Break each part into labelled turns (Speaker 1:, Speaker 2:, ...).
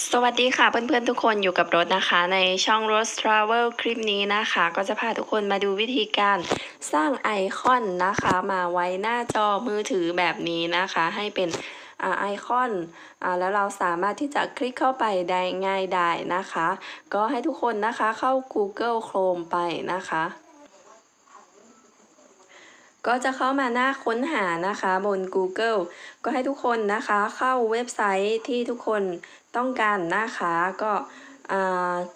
Speaker 1: สวัสดีค่ะเพื่อนๆทุกคนอยู่กับรถนะคะ ในช่อง Rose Travel คลิปนี้นะคะ ก็จะพาทุกคนมาดูวิธีการสร้างไอคอนนะคะ มาไว้หน้าจอมือถือแบบนี้นะคะ ให้เป็นไอคอนอแล้วเราสามารถที่จะคลิกเข้าไปได้ง่ายได้นะคะ ก็ให้ทุกคนนะคะเข้า Google Chrome ไปนะคะ ก็จะเข้ามาหน้าค้นหานะคะบน Google ก็ให้ทุกคนนะคะเข้าเว็บไซต์ที่ทุกคนต้องการนะคะก็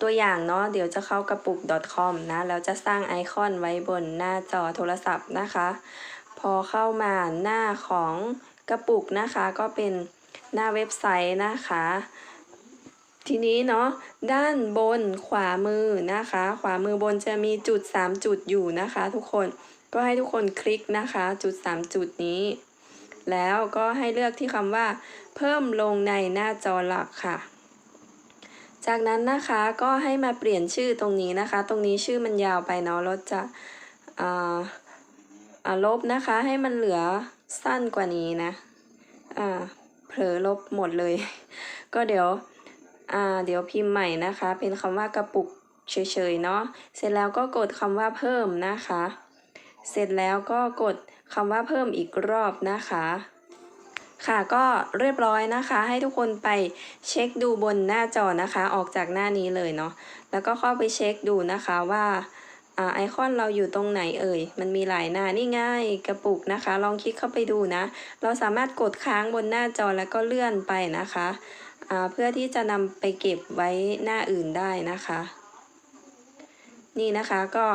Speaker 1: ตัวอย่างเนาะเดี๋ยวจะเข้ากระปุก .com นะแล้วจะสร้างไอคอนไว้บนหน้าจอโทรศัพท์นะคะ พอเข้ามาหน้าของกระปุกนะคะ ก็เป็นหน้าเว็บไซต์นะคะ ทีนี้เนาะด้านบนขวามือนะคะ ขวามือบนจะมีจุด 3 จุดอยู่นะคะ ทุกคนก็ให้ทุกคนคลิกนะคะ จุด 3 จุดนี้ แล้วก็ให้เลือกที่คำว่า เพิ่มลงในหน้าจอหลักค่ะ จากนั้นนะคะก็ให้มาเปลี่ยนชื่อตรงนี้นะคะ ตรงนี้ชื่อมันยาวไปเนาะเราจะลบนะคะให้มันเหลือสั้นกว่านี้นะเผลอลบหมดเลย ก็เดี๋ยว อ่าเดี๋ยวพิมพ์ใหม่นะคะ เป็นคำว่ากระปุกเฉยๆเนาะเสร็จแล้วก็กดคำว่าเพิ่มนะคะ เสร็จแล้วก็กดคำว่าเพิ่มอีกรอบนะคะค่ะก็เรียบร้อยนะคะ ให้ทุกคนไปเช็คดูบนหน้าจอนะคะ ออกจากหน้านี้เลยเนาะแล้วก็เข้าไปเช็คดูนะคะว่าไอคอนเราอยู่ตรงไหนเอ่ย มันมีหลายหน้านี่ง่ายกระปุกนะคะ ลองคลิกเข้าไปดูนะ เราสามารถกดค้างบนหน้าจอแล้วก็เลื่อนไปนะคะ เพื่อที่จะนำไปเก็บไว้หน้าอื่นได้นะคะ นี่นะคะก็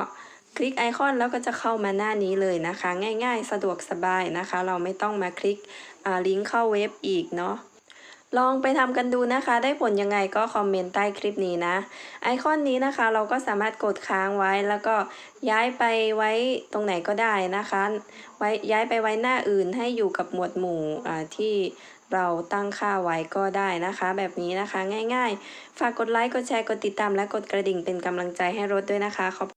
Speaker 1: คลิกไอคอนแล้วก็จะเข้ามาหน้านี้เลยนะคะ ง่ายๆ สะดวกสบายนะคะ เราไม่ต้องมาคลิกอ่าลิงก์เข้าเว็บอีกเนาะ ลองไปทำกันดูนะคะ ได้ผลยังไงก็คอมเมนต์ใต้คลิปนี้นะ ไอคอนนี้นะคะเราก็สามารถกดค้างไว้แล้วก็ย้ายไปไว้ตรงไหนก็ได้นะคะ ไว้ย้ายไปไว้หน้าอื่นให้อยู่กับหมวดหมู่ที่เราตั้งค่าไว้ก็ได้นะคะ แบบนี้นะคะง่ายๆ ฝากกดไลค์ กดแชร์ กดติดตามและกดกระดิ่งเป็นกำลังใจให้รถด้วยนะคะขอบ